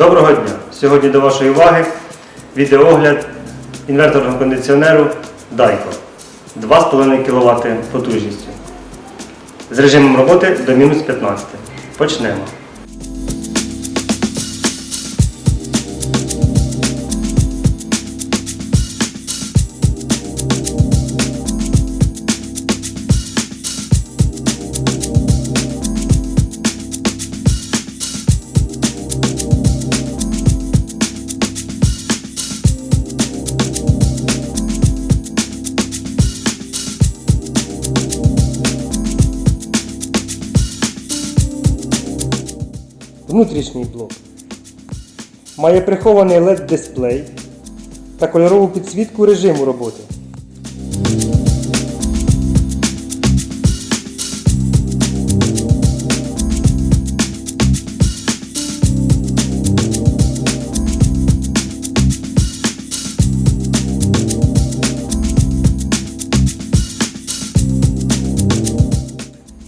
Доброго дня! Сьогодні до вашої уваги відеоогляд інверторного кондиціонеру Daico 2,5 кВт потужністю з режимом роботи до мінус 15. Почнемо. Внутрішній блок має прихований LED-дисплей та кольорову підсвітку режиму роботи.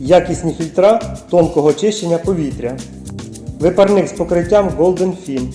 Якісні фільтра тонкого очищення повітря. Випарник з покриттям Golden Fin.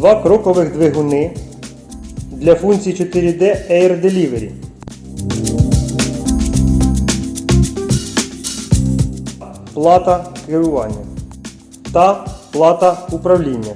Два крокових двигуни для функції 4D Air Delivery. Плата керування та плата управління.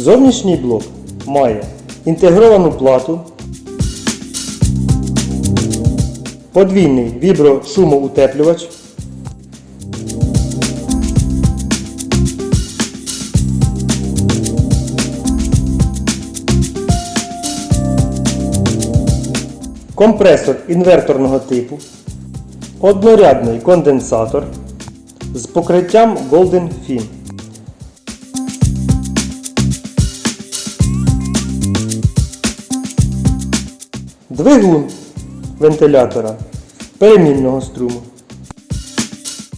Зовнішній блок має інтегровану плату, подвійний віброшумоутеплювач, компресор інверторного типу, однорядний конденсатор з покриттям Golden Fin. Двигун вентилятора перемінного струму.